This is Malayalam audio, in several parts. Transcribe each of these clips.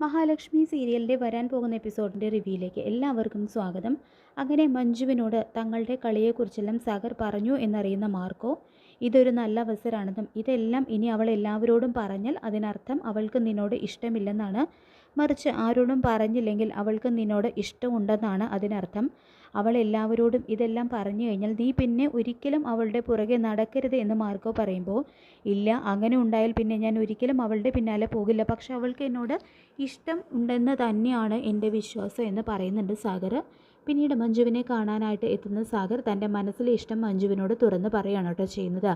മഹാലക്ഷ്മി സീരിയലിന്റെ വരാൻ പോകുന്ന എപ്പിസോഡിന്റെ റിവ്യൂയിലേക്ക് എല്ലാവർക്കും സ്വാഗതം. അങ്ങനെ മഞ്ജുവിനോട് തങ്ങളുടെ കളിയെക്കുറിച്ചെല്ലാം സാഗർ പറഞ്ഞു എന്നറിയുന്ന മാർക്കോ ഇതൊരു നല്ല അവസരമാണെന്നും ഇതെല്ലാം ഇനി അവൾ എല്ലാവരോടും പറഞ്ഞാൽ അതിനർത്ഥം അവൾക്ക് നിന്നോട് ഇഷ്ടമില്ലെന്നാണ്. മറിച്ച് ആരോടും പറഞ്ഞില്ലെങ്കിൽ അവൾക്ക് നിന്നോട് ഇഷ്ടമുണ്ടെന്നാണ് അതിനർത്ഥം. അവൾ എല്ലാവരോടും ഇതെല്ലാം പറഞ്ഞു കഴിഞ്ഞാൽ നീ പിന്നെ ഒരിക്കലും അവളുടെ പുറകെ നടക്കരുത് എന്ന് മാർക്കോ പറയുമ്പോൾ ഇല്ല അങ്ങനെ ഉണ്ടായാൽ പിന്നെ ഞാൻ ഒരിക്കലും അവളുടെ പിന്നാലെ പോകില്ല. പക്ഷെ അവൾക്ക് എന്നോട് ഇഷ്ടം ഉണ്ടെന്ന് തന്നെയാണ് എന്റെ വിശ്വാസം എന്ന് പറയുന്നുണ്ട് സാഗർ. പിന്നീട് മഞ്ജുവിനെ കാണാനായിട്ട് എത്തുന്ന സാഗർ തന്റെ മനസ്സിലെ ഇഷ്ടം മഞ്ജുവിനോട് തുറന്ന് പറയുകയാണ് കേട്ടോ ചെയ്യുന്നത്.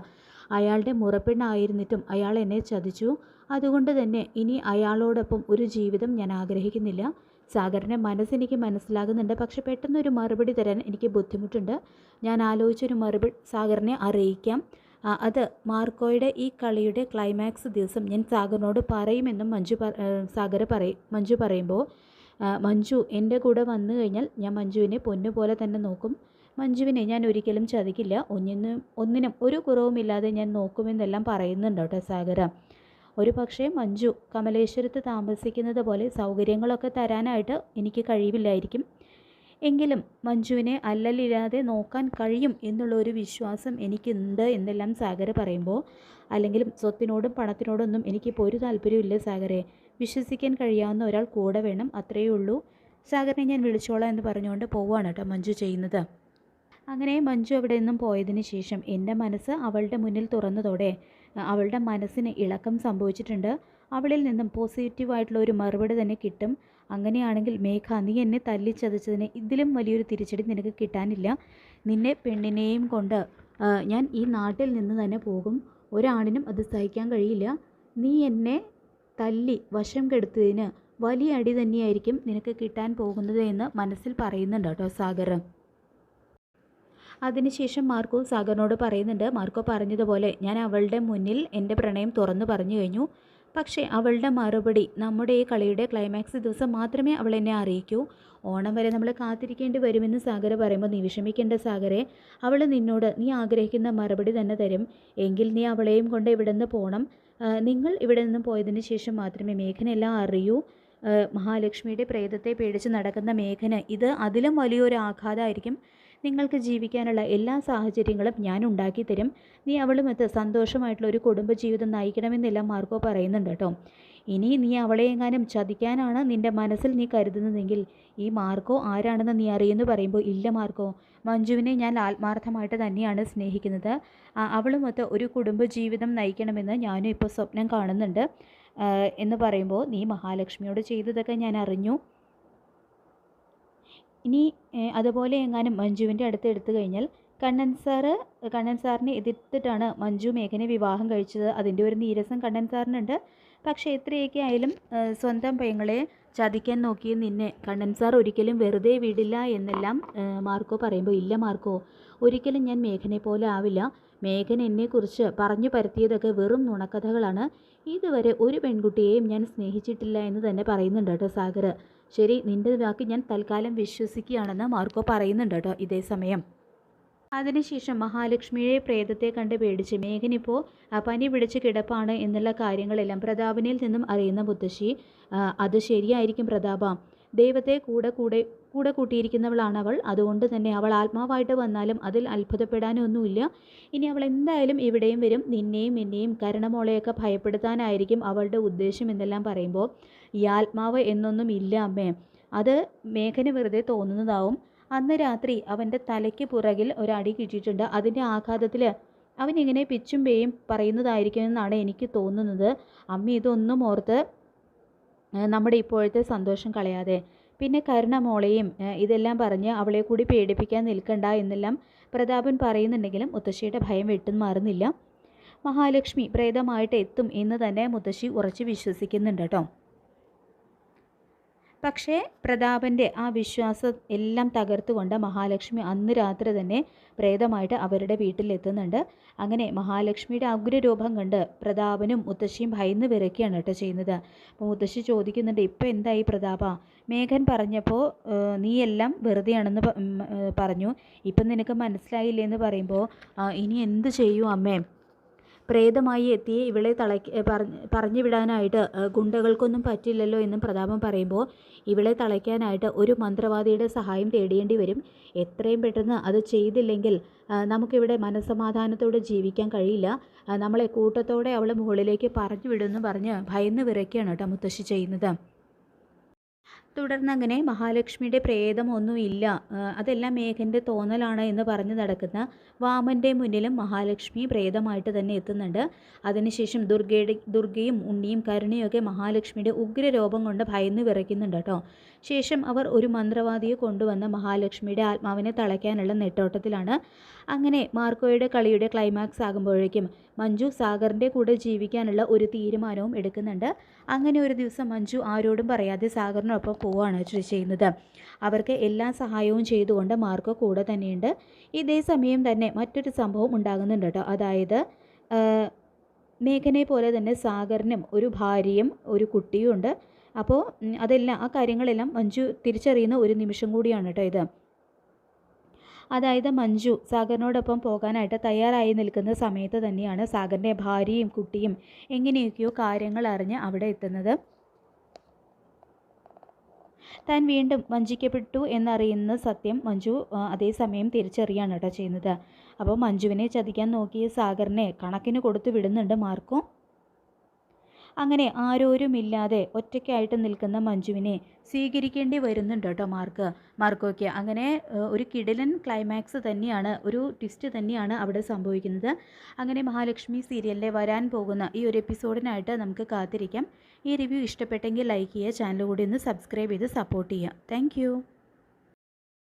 അയാളുടെ മുറപ്പെണ്ണായിരുന്നിട്ടും അയാൾ എന്നെ ചതിച്ചു. അതുകൊണ്ട് തന്നെ ഇനി അയാളോടൊപ്പം ഒരു ജീവിതം ഞാൻ ആഗ്രഹിക്കുന്നില്ല. സാഗറിന്റെ മനസ്സെനിക്ക് മനസ്സിലാകുന്നുണ്ട്. പക്ഷെ പെട്ടെന്നൊരു മറുപടി തരാൻ എനിക്ക് ബുദ്ധിമുട്ടുണ്ട്. ഞാൻ ആലോചിച്ചൊരു മറുപടി സാഗറിനെ അറിയിക്കാം. അത് മാർക്കോയുടെ ഈ കളിയുടെ ക്ലൈമാക്സ് ദിവസം ഞാൻ സാഗറിനോട് പറയുമെന്നും മഞ്ജു സാഗർ പറയും മഞ്ജു പറയുമ്പോൾ മഞ്ജു എന്റെ കൂടെ വന്നു കഴിഞ്ഞാൽ ഞാൻ മഞ്ജുവിനെ പൊന്നുപോലെ തന്നെ നോക്കും. മഞ്ജുവിനെ ഞാൻ ഒരിക്കലും ചതിക്കില്ല. ഒന്നിനും ഒന്നിനും ഒരു കുറവുമില്ലാതെ ഞാൻ നോക്കുമെന്നെല്ലാം പറയുന്നുണ്ട് കേട്ടോ സാഗര. ഒരു പക്ഷേ മഞ്ജു കമലേശ്വരത്ത് താമസിക്കുന്നത് പോലെ സൗകര്യങ്ങളൊക്കെ തരാനായിട്ട് എനിക്ക് കഴിവില്ലായിരിക്കും. എങ്കിലും മഞ്ജുവിനെ അല്ലലില്ലാതെ നോക്കാൻ കഴിയും എന്നുള്ള ഒരു വിശ്വാസം എനിക്കുണ്ട് എന്നെല്ലാം സാഗർ പറയുമ്പോൾ. അല്ലെങ്കിൽ സ്വത്തിനോടും പണത്തിനോടൊന്നും എനിക്കിപ്പോൾ ഒരു താല്പര്യമില്ല സാഗറെ വിശ്വസിക്കാൻ കഴിയാവുന്ന ഒരാൾ കൂടെ വേണം അത്രയേ ഉള്ളൂ. സാഗറിനെ ഞാൻ വിളിച്ചോളാം എന്ന് പറഞ്ഞുകൊണ്ട് പോവുകയാണ് കേട്ടോ മഞ്ജു ചെയ്യുന്നത്. അങ്ങനെ മഞ്ജു അവിടെ നിന്നും പോയതിന് ശേഷം എന്റെ മനസ്സ് അവളുടെ മുന്നിൽ തുറന്നതോടെ അവളുടെ മനസ്സിന് ഇളക്കം സംഭവിച്ചിട്ടുണ്ട്. അവളിൽ നിന്നും പോസിറ്റീവായിട്ടുള്ള ഒരു മറുപടി തന്നെ കിട്ടും. അങ്ങനെയാണെങ്കിൽ മേഘ നീ എന്നെ തല്ലിച്ചതച്ചതിന് ഇതിലും വലിയൊരു തിരിച്ചടി നിനക്ക് കിട്ടാനില്ല. നിന്നെ പെണ്ണിനെയും കൊണ്ട് ഞാൻ ഈ നാട്ടിൽ നിന്ന് തന്നെ പോകും. ഒരാണിനും അത് സഹിക്കാൻ കഴിയില്ല. നീ എന്നെ തല്ലി വശം കെടുത്തതിന് വലിയ അടി തന്നെയായിരിക്കും നിനക്ക് കിട്ടാൻ പോകുന്നത് എന്ന് മനസ്സിൽ പറയുന്നുണ്ട് കേട്ടോ സാഗർ. അതിനുശേഷം മാർക്കോ സാഗറിനോട് പറയുന്നുണ്ട്. മാർക്കോ പറഞ്ഞതുപോലെ ഞാൻ അവളുടെ മുന്നിൽ എന്റെ പ്രണയം തുറന്നു പറഞ്ഞു കഴിഞ്ഞു. പക്ഷേ അവളുടെ മറുപടി നമ്മുടെ ഈ കളിയുടെ ക്ലൈമാക്സ് ദിവസം മാത്രമേ അവൾ എന്നെ അറിയിക്കൂ. ഓണം വരെ നമ്മൾ കാത്തിരിക്കേണ്ടി വരുമെന്ന് സാഗര പറയുമ്പോൾ നീ വിഷമിക്കേണ്ട സാഗരെ. അവൾ നിന്നോട് നീ ആഗ്രഹിക്കുന്ന മറുപടി തന്നെ തരും. എങ്കിൽ നീ അവളെയും കൊണ്ട് ഇവിടെ നിന്ന് പോകണം നിങ്ങൾ ഇവിടെ നിന്ന് പോയതിന് ശേഷം മാത്രമേ മേഘനെല്ലാം അറിയൂ. മഹാലക്ഷ്മിയുടെ പ്രേതത്തെ പേടിച്ച് നടക്കുന്ന മേഘന് ഇത് അതിലും വലിയൊരു ആഘാതമായിരിക്കും. നിങ്ങൾക്ക് ജീവിക്കാനുള്ള എല്ലാ സാഹചര്യങ്ങളും ഞാൻ ഉണ്ടാക്കി തരും. നീ അവളുമൊത്ത് സന്തോഷമായിട്ടുള്ള ഒരു കുടുംബജീവിതം നയിക്കണമെന്നെല്ലാം മാർക്കോ പറയുന്നുണ്ട് കേട്ടോ. ഇനി നീ അവളെ എങ്ങാനും ചതിക്കാനാണ് നിന്റെ മനസ്സിൽ നീ കരുതുന്നതെങ്കിൽ ഈ മാർക്കോ ആരാണെന്ന് നീ അറിയുമെന്ന് പറയുമ്പോൾ ഇല്ല മാർക്കോ. മഞ്ജുവിനെ ഞാൻ ആത്മാർത്ഥമായിട്ട് തന്നെയാണ് സ്നേഹിക്കുന്നത്. അവളുമൊത്ത് ഒരു കുടുംബജീവിതം നയിക്കണമെന്ന് ഞാനും ഇപ്പോൾ സ്വപ്നം കാണുന്നുണ്ട്. എന്ന് പറയുമ്പോൾ നീ മഹാലക്ഷ്മിയോട് ചെയ്തതൊക്കെ ഞാൻ അറിഞ്ഞു. ഇനി അതുപോലെ എങ്ങാനും മഞ്ജുവിന്റെ അടുത്ത് എടുത്തു കഴിഞ്ഞാൽ കണ്ണൻ സാറ് കണ്ണൻ സാറിനെ എതിർത്തിട്ടാണ് മഞ്ജു മേഘനെ വിവാഹം കഴിച്ചത്. അതിന്റെ ഒരു നീരസം കണ്ണൻ സാറിനുണ്ട്. പക്ഷേ എത്രയൊക്കെ ആയാലും സ്വന്തം പെങ്ങളെ ചതിക്കാൻ നോക്കിയ നിന്നെ കണ്ണൻ സാർ ഒരിക്കലും വെറുതെ വിടില്ല എന്നെല്ലാം മാർക്കോ പറയുമ്പോൾ ഇല്ല മാർക്കോ ഒരിക്കലും ഞാൻ മേഘനെ പോലെ ആവില്ല. മേഘൻ എന്നെക്കുറിച്ച് പറഞ്ഞു പരത്തിയതൊക്കെ വെറും നുണക്കഥകളാണ്. ഇതുവരെ ഒരു പെൺകുട്ടിയെയും ഞാൻ സ്നേഹിച്ചിട്ടില്ല എന്ന് തന്നെ പറയുന്നുണ്ട് കേട്ടോ സാഗർ. ശരി നിന്റെ വാക്ക് ഞാൻ തൽക്കാലം വിശ്വസിക്കുകയാണെന്ന് മാർക്കോ പറയുന്നുണ്ട് കേട്ടോ ഇതേ സമയം. അതിനുശേഷം മഹാലക്ഷ്മിയെ പ്രേതത്തെ കണ്ട് പേടിച്ച് മേഘനിപ്പോൾ പനി പിടിച്ച് കിടപ്പാണ് എന്നുള്ള കാര്യങ്ങളെല്ലാം പ്രതാപനിൽ നിന്നും അറിയുന്ന മുത്തശ്ശി അത് ശരിയായിരിക്കും പ്രതാപ. ദൈവത്തെ കൂടെ കൂടെ കൂടെ കൂട്ടിയിരിക്കുന്നവളാണ് അവൾ. അതുകൊണ്ട് തന്നെ അവൾ ആത്മാവായിട്ട് വന്നാലും അതിൽ അത്ഭുതപ്പെടാനൊന്നുമില്ല. ഇനി അവൾ എന്തായാലും ഇവിടെയും വരും. നിന്നെയും എന്നെയും കരണമോളെയൊക്കെ ഭയപ്പെടുത്താനായിരിക്കും അവളുടെ ഉദ്ദേശം എന്നെല്ലാം പറയുമ്പോൾ. ഈ ആത്മാവ് എന്നൊന്നും ഇല്ല അമ്മേ. അത് മേഘന് വെറുതെ തോന്നുന്നതാവും. അന്ന് രാത്രി അവന്റെ തലയ്ക്ക് പുറകിൽ ഒരടി കിട്ടിയിട്ടുണ്ട്. അതിന്റെ ആഘാതത്തിൽ അവനിങ്ങനെ പിച്ചും പേയും പറയുന്നതായിരിക്കുമെന്നാണ് എനിക്ക് തോന്നുന്നത്. അമ്മ ഇതൊന്നും ഓർത്ത് നമ്മുടെ ഇപ്പോഴത്തെ സന്തോഷം കളയാതെ. പിന്നെ കരുണ മോളെയും ഇതെല്ലാം പറഞ്ഞ് അവളെ കൂടി പേടിപ്പിക്കാൻ നിൽക്കണ്ട എന്നെല്ലാം പ്രതാപൻ പറയുന്നുണ്ടെങ്കിലും മുത്തശ്ശിയുടെ ഭയം വെട്ടും മാറുന്നില്ല. മഹാലക്ഷ്മി പ്രേതമായിട്ട് എത്തും എന്ന് തന്നെ മുത്തശ്ശി ഉറച്ചു വിശ്വസിക്കുന്നുണ്ട് കേട്ടോ. പക്ഷേ പ്രതാപന്റെ ആ വിശ്വാസം എല്ലാം തകർത്തുകൊണ്ട് മഹാലക്ഷ്മി അന്ന് രാത്രി തന്നെ പ്രേതമായിട്ട് അവരുടെ വീട്ടിലെത്തുന്നുണ്ട്. അങ്ങനെ മഹാലക്ഷ്മിയുടെ അഗ്രരൂപം കണ്ട് പ്രതാപനും മുത്തശ്ശിയും ഭയന്ന് വിറയ്ക്കുകയാണ് കേട്ടോ ചെയ്യുന്നത്. അപ്പോൾ മുത്തശ്ശി ചോദിക്കുന്നുണ്ട് ഇപ്പോൾ എന്തായി പ്രതാപ? മേഘൻ പറഞ്ഞപ്പോൾ നീ നീയെല്ലാം വെറുതെയാണെന്ന് പറഞ്ഞു. ഇപ്പം നിനക്ക് മനസ്സിലായില്ലേ എന്ന് പറയുമ്പോൾ ഇനി എന്ത് ചെയ്യും അമ്മേ? പ്രേതമായി എത്തി ഇവളെ തളയ്ക്ക് പറഞ്ഞ് വിടാനായിട്ട് ഗുണ്ടകൾക്കൊന്നും പറ്റില്ലല്ലോ എന്നും പ്രതാപം പറയുമ്പോൾ ഇവളെ തളയ്ക്കാനായിട്ട് ഒരു മന്ത്രവാദിയുടെ സഹായം തേടേണ്ടി വരും. എത്രയും പെട്ടെന്ന് അത് ചെയ്തില്ലെങ്കിൽ നമുക്കിവിടെ മനസ്സമാധാനത്തോടെ ജീവിക്കാൻ കഴിയില്ല. നമ്മളെ കൂട്ടത്തോടെ അവൾ മുകളിലേക്ക് പറഞ്ഞു വിടുമെന്ന് പറഞ്ഞ് ഭയന്ന് വിറയ്ക്കുകയാണ് കേട്ടോ മുത്തശ്ശി ചെയ്യുന്നത്. തുടർന്ന് അങ്ങനെ മഹാലക്ഷ്മിയുടെ പ്രേതമൊന്നുമില്ല. അതെല്ലാം മേഘന്റെ തോന്നലാണ് എന്ന് പറഞ്ഞ് നടക്കുന്ന വാമന്റെ മുന്നിലും മഹാലക്ഷ്മി പ്രേതമായിട്ട് തന്നെ എത്തുന്നുണ്ട്. അതിനുശേഷം ദുർഗയുടെ ദുർഗയും ഉണ്ണിയും കരുണയൊക്കെ മഹാലക്ഷ്മിയുടെ ഉഗ്രരോപം കൊണ്ട് ഭയന്ന് വിറയ്ക്കുന്നുണ്ട് കേട്ടോ. ശേഷം അവർ ഒരു മന്ത്രവാദിയെ കൊണ്ടുവന്ന് മഹാലക്ഷ്മിയുടെ ആത്മാവിനെ തളയ്ക്കാനുള്ള നെട്ടോട്ടത്തിലാണ്. അങ്ങനെ മാർക്കോയുടെ കളിയുടെ ക്ലൈമാക്സ് ആകുമ്പോഴേക്കും മഞ്ജു സാഗറിന്റെ കൂടെ ജീവിക്കാനുള്ള ഒരു തീരുമാനവും എടുക്കുന്നുണ്ട്. അങ്ങനെ ഒരു ദിവസം മഞ്ജു ആരോടും പറയാതെ സാഗറിനൊപ്പം പോവുകയാണ് ചെയ്യുന്നത്. അവർക്ക് എല്ലാ സഹായവും ചെയ്തുകൊണ്ട് മാർക്കോ കൂടെ തന്നെയുണ്ട്. ഇതേ സമയം തന്നെ മറ്റൊരു സംഭവം ഉണ്ടാകുന്നുണ്ട് കേട്ടോ. അതായത് മേഘനെ പോലെ തന്നെ സാഗറിനും ഒരു ഭാര്യയും ഒരു കുട്ടിയും ഉണ്ട്. അപ്പോൾ അതെല്ലാം ആ കാര്യങ്ങളെല്ലാം മഞ്ജു തിരിച്ചറിയുന്ന ഒരു നിമിഷം കൂടിയാണ് കേട്ടോ ഇത്. അതായത് മഞ്ജു സാഗറിനോടൊപ്പം പോകാനായിട്ട് തയ്യാറായി നിൽക്കുന്ന സമയത്ത് തന്നെയാണ് സാഗറിന്റെ ഭാര്യയും കുട്ടിയും എങ്ങനെയൊക്കെയോ കാര്യങ്ങൾ അറിഞ്ഞ് അവിടെ എത്തുന്നത്. താൻ വീണ്ടും വഞ്ചിക്കപ്പെട്ടു എന്നറിയുന്ന സത്യം മഞ്ജു അതേസമയം തിരിച്ചറിയാണ് കേട്ടോ ചെയ്യുന്നത്. അപ്പോൾ മഞ്ജുവിനെ ചതിക്കാൻ നോക്കിയ സാഗറിനെ കണക്കിന് കൊടുത്തു വിടുന്നുണ്ട് മാർക്കോ? അങ്ങനെ ആരോരുമില്ലാതെ ഒറ്റയ്ക്കായിട്ട് നിൽക്കുന്ന മഞ്ജുവിനെ സ്വീകരിക്കേണ്ടി വരുന്നുണ്ട് കേട്ടോ മാർക്ക്. മാർക്കോയ്ക്ക് അങ്ങനെ ഒരു കിടിലൻ ക്ലൈമാക്സ് തന്നെയാണ് ഒരു ട്വിസ്റ്റ് തന്നെയാണ് അവിടെ സംഭവിക്കുന്നത്. അങ്ങനെ മഹാലക്ഷ്മി സീരിയലിലെ വരാൻ പോകുന്ന ഈ ഒരു എപ്പിസോഡിനായിട്ട് നമുക്ക് കാത്തിരിക്കാം. ഈ റിവ്യൂ ഇഷ്ടപ്പെട്ടെങ്കിൽ ലൈക്ക് ചെയ്യുക ചാനൽ കൂടി ഒന്ന് സബ്സ്ക്രൈബ് ചെയ്ത് സപ്പോർട്ട് ചെയ്യുക. താങ്ക്